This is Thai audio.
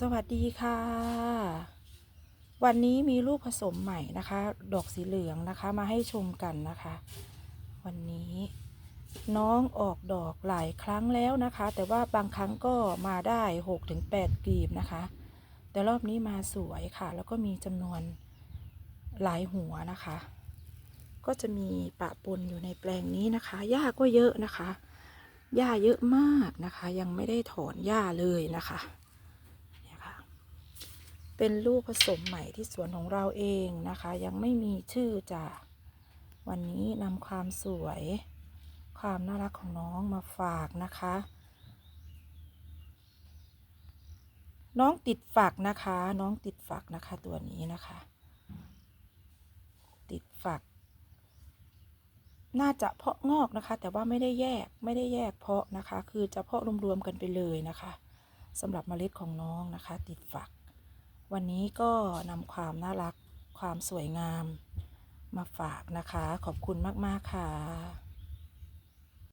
สวัสดีค่ะ วันนี้มีลูกผสมใหม่นะคะ ดอกสีเหลืองนะคะมาให้ชมกันนะคะ วันนี้น้องออกดอกหลายครั้งแล้วนะคะ แต่ว่าบางครั้งก็มาได้6-8ถึง8กลีบนะคะ แต่รอบนี้มาสวยค่ะ แล้วก็มีจำนวนหลายหัวนะคะ ก็จะมีปะปนอยู่ในแปลงนี้นะคะ หญ้าก็เยอะนะคะ หญ้าเยอะมากนะคะ ยังไม่ได้ถอนหญ้าเลยนะคะเนี่ยค่ะ เป็นลูกผสมใหม่ที่สวนของเราเองนะคะ ยังไม่มีชื่อจ้ะวันนี้นำความสวย ความน่ารักของน้องมาฝากนะคะ น้องติดฝักนะคะ น้องติดฝักนะคะตัวนี้นะคะ ติดฝัก น่าจะเพาะงอกนะคะ แต่ว่าไม่ได้แยกไม่ได้แยกเพาะนะคะ คือจะเพาะรวมๆกันไปเลยนะคะสำหรับเมล็ดของน้องนะคะ ติดฝัก วันนี้ก็นำความน่ารักความสวยงามมาฝากนะคะ ขอบคุณมาก ๆ ค่ะ